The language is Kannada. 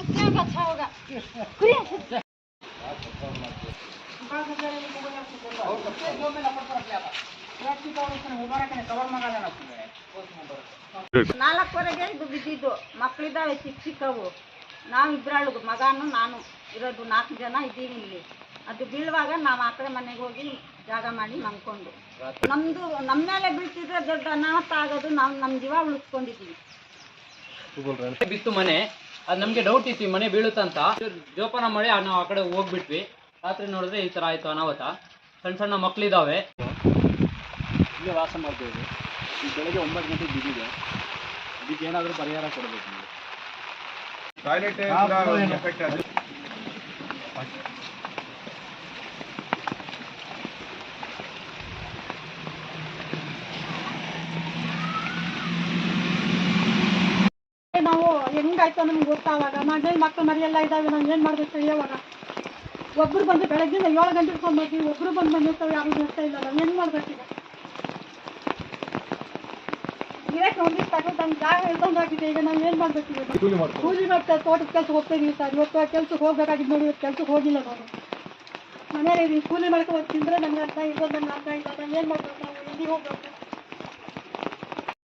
उसने अच्छा होगा कुरिया से ನಾಲ್ಕುವರೆಗೆ ಇದು ಬಿದ್ದಿದ್ದು ಮಕ್ಕಳಿದ್ದಾವೆ ಚಿಕ್ಕ ಚಿಕ್ಕವು ನಾವು ಇಬ್ಬರಾಳು ಮಗನು ನಾನು ಇರೋದು ನಾಲ್ಕು ಜನ ಇದ್ದೀವಿ ಇಲ್ಲಿ ಅದು ಬೀಳುವಾಗ ನಾವು ಆ ಕಡೆ ಮನೆಗೆ ಹೋಗಿ ಜಾಗ ಮಾಡಿ ಮನ್ಕೊಂಡು ನಮ್ದು ನಮ್ಮ ಮೇಲೆ ಬೀಳ್ತಿದ್ರೆ ದೊಡ್ಡ ಅನಾಹುತ ಆಗೋದು ನಾವು ನಮ್ಮ ಜೀವ ಉಳಿಸ್ಕೊಂಡಿದ್ದೀವಿ ಬಿತ್ತು ಮನೆ ಅದು ನಮಗೆ ಡೌಟ್ ಇತ್ತು, ಈ ಮನೆ ಬೀಳುತ್ತಂತ ಜೋಪಾನ ಮಾಡಿ ನಾವು ಆ ಕಡೆ ಹೋಗ್ಬಿಟ್ವಿ. ರಾತ್ರಿ ನೋಡಿದ್ರೆ ಈ ಥರ ಆಯಿತು ಅನಾಹುತ. ಸಣ್ಣ ಸಣ್ಣ ಮಕ್ಕಳಿದ್ದಾವೆ ಇಲ್ಲಿ ವಾಸ ಮಾಡ್ತೀವಿ ಈ ಬೆಳಗ್ಗೆ ಒಂಬತ್ತು ಗಂಟೆ ಬಿದ್ದಿದೆ. ಇದಕ್ಕೆ ಏನಾದರೂ ಪರಿಹಾರ ಕೊಡಬೇಕು ನೀವು ನಾವು ಹೆಂಗಾಯ್ತು ನಮ್ಗೆ ಗೊತ್ತಾವಾಗ? ಮನೇಲಿ ಮಕ್ಕಳು ಮರಿಯೆಲ್ಲ ಇದ್ದಾವೆ ನಾನು ಏನು ಮಾಡಬೇಕು ಹೇಳುವಾಗ? ಒಬ್ರು ಬಂದು ಬೆಳಗ್ಗೆ ಏಳು ಗಂಟೆ ಫೋನ್ ಮಾಡಿ ಒಬ್ರು ಬಂದು ಬಂದಿರ್ತಾವೆ ಯಾರು ಬರ್ತಾ ಇಲ್ಲ ನಾವು ಏನು ಮಾಡ್ಬೇಕೀಗ ಇರಕ್ಕೆ ತಗೊಂಡು ಜಾಗ ಈಗ ನಾವು ಏನು ಮಾಡ್ಬೇಕೀಗ ಕೂಲಿ ಮಾಡ್ತಾ ತೋಟದ ಕೆಲಸ ಹೋಗ್ತಿದ್ದೀವಿ ಸರ್. ಇವತ್ತು ಕೆಲ್ಸಕ್ಕೆ ಹೋಗ್ಬೇಕಾಗಿದ್ದು ನೋಡಿ ಇವತ್ತು ಕೆಲ್ಸಕ್ಕೆ ಹೋಗಿಲ್ಲ ನಾನು. ಇದೀವಿ ಕೂಲಿ ಮಾಡ್ಕೊಂಡು ತಿಂದರೆ ನಮ್ಗೆ ಅರ್ಥ ಇಲ್ಲ ನಮ್ಗೆ ಅರ್ಥ ಇಲ್ಲ ನಾನು ಏನು ಮಾಡ್ಬೇಕು ನಾವು ಎಲ್ಲಿಗೆ ಹೋಗ್ಬೇಕು?